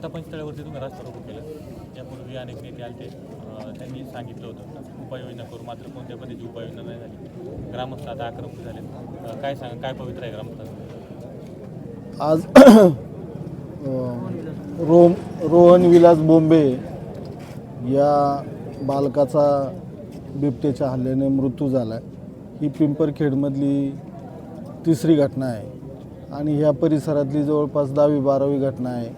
आता स्थळावरती तुम्ही रस्ता रोको केलं यापूर्वी अनेक नेते आले त्यांनी सांगितलं होतं. उपाययोजना करू. मात्र कोणत्या पद्धतीची उपाययोजना नाही झाली. ग्रामस्थ आता आक्रमक झाले काय सांगा काय पवित्र आहे ग्रामस्थ? आज रोम रोहन विलास बोंबे या बालकाचा बिबट्याच्या हल्ल्याने मृत्यू झाला ही पिंपरखेडमधली तिसरी घटना आहे. आणि ह्या परिसरातली जवळपास दहावी बारावी घटना आहे.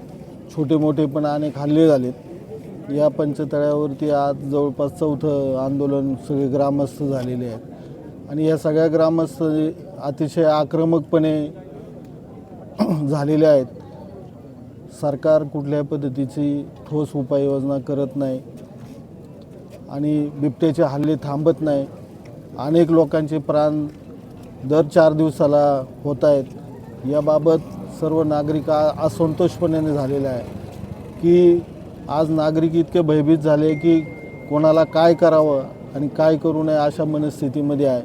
छोटे मोठे पण अनेक हल्ले झालेत. या पंचतळ्यावरती आज जवळपास चौथं आंदोलन सगळे ग्रामस्थ झालेले आहेत. आणि या सगळ्या ग्रामस्थ अतिशय आक्रमकपणे झालेले आहेत. सरकार कुठल्याही पद्धतीची ठोस उपाययोजना करत नाही. आणि बिबट्याचे हल्ले थांबत नाही. अनेक लोकांचे प्राण दर चार दिवसाला होत आहेत. याबाबत सर्व नागरिक असंतोषपणाने झालेला आहे की आज नागरिक इतके भयभीत झाले की कोणाला काय करावं आणि काय करू नये अशा मनस्थितीमध्ये आहे.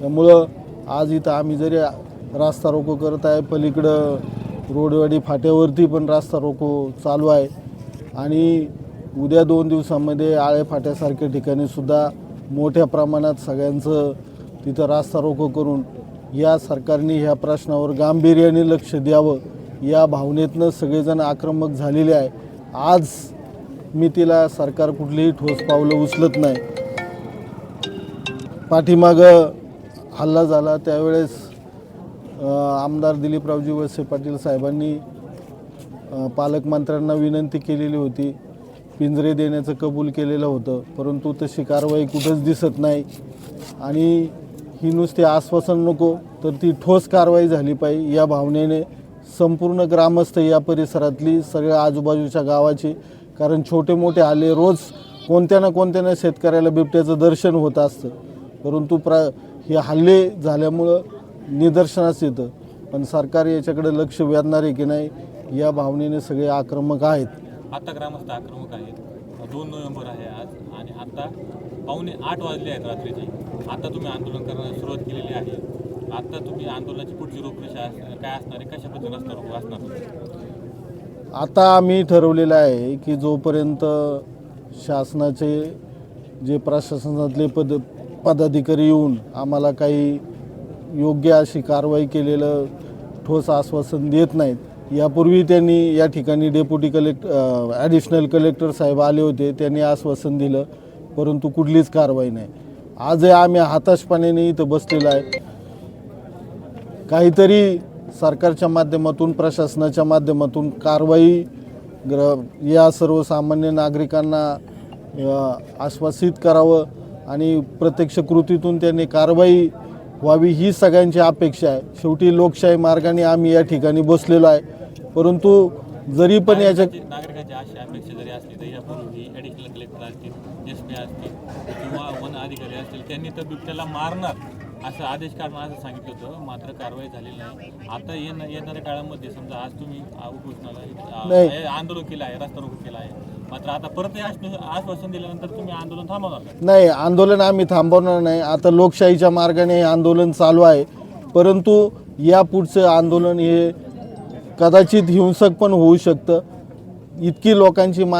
त्यामुळं आज इथं आम्ही जरी रास्ता रोको करत आहे पलीकडं रोडवाडी फाट्यावरती पण रास्ता रोको चालू आहे. आणि उद्या दोन दिवसामध्ये आळे फाट्यासारख्या ठिकाणीसुद्धा मोठ्या प्रमाणात सगळ्यांचं तिथं रास्ता रोको करून या सरकारने ह्या प्रश्नावर गांभीर्याने लक्ष द्यावं या भावनेतनं सगळेजण आक्रमक झालेले आहे. आज मी तिला सरकार कुठलीही ठोस पावलं उचलत नाही. पाठीमागं हल्ला झाला त्यावेळेस आमदार दिलीपरावजी वळसे पाटील साहेबांनी पालकमंत्र्यांना विनंती केलेली होती. पिंजरे देण्याचं कबूल केलेलं होतं परंतु तशी कारवाई कुठंच दिसत नाही. आणि ही नुसते आश्वासन नको तर ती ठोस कारवाई झाली पाहिजे. या भावनेने संपूर्ण ग्रामस्थ या परिसरातली सगळ्या आजूबाजूच्या गावाची कारण छोटे मोठे आले रोज कोणत्या ना कोणत्या ना शेतकऱ्याला बिबट्याचं दर्शन होत असतं. परंतु प्रा हे हल्ले झाल्यामुळं निदर्शनास येतं. पण सरकार याच्याकडे लक्ष वेधणार आहे की नाही या भावनेने सगळे आक्रमक आहेत. आता ग्रामस्थ आक्रमक आहेत. दोन नोव्हेंबर आहे आज आणि आता पावणे आठ वाजले आहेत रात्रीचे. आता तुम्ही आंदोलन करायला सुरुवात केलेली आहे. आता तुम्ही आंदोलनाची पुढची रूपरेषा काय असणार आहे? कशा पद्धतीने असणार असणार? आता आम्ही ठरवलेलं आहे की जोपर्यंत शासनाचे जे प्रशासनातले पद पदाधिकारी येऊन आम्हाला काही योग्य अशी कारवाई केलेलं ठोस आश्वासन देत नाहीत यापूर्वी त्यांनी या ठिकाणी डेप्युटी कलेक्ट ॲडिशनल कलेक्टर साहेब आले होते त्यांनी आश्वासन दिलं. परंतु कुठलीच कारवाई नाही. आजही आम्ही हाताशपणेने इथं बसलेलो आहे. काहीतरी सरकारच्या माध्यमातून प्रशासनाच्या माध्यमातून कारवाई ग्र या सर्वसामान्य नागरिकांना आश्वासित करावं आणि प्रत्यक्ष कृतीतून त्यांनी कारवाई व्हावी ही सगळ्यांची अपेक्षा आहे. शेवटी लोकशाही मार्गाने आम्ही या ठिकाणी बसलेलो आहे. परंतु जरी पण याच्या नागरिकांची अशी अपेक्षा जरी असली तर यापूर्वी ॲडिशनल कलेक्टर असतील एस पी असतील किंवा वन अधिकारी असतील त्यांनी तर बिबट्याला मारणार असं आदेश काढणार असं सांगितलं होतं. मात्र कारवाई झालेली नाही. आता येणं येणाऱ्या काळामध्ये समजा आज तुम्ही उपोषणाला हे आंदोलन केलं आहे रस्ता रोको केला आहे. मात्र आता परत आश्वासन दिल्यानंतर तुम्ही आंदोलन थांबवणार? नाही आंदोलन आम्ही थांबवणार नाही. आता लोकशाहीच्या मार्गाने हे आंदोलन चालू आहे. परंतु या पुढचं आंदोलन हे कदाचित हिंसक पण होऊ शकतं. इतकी लोकांची मान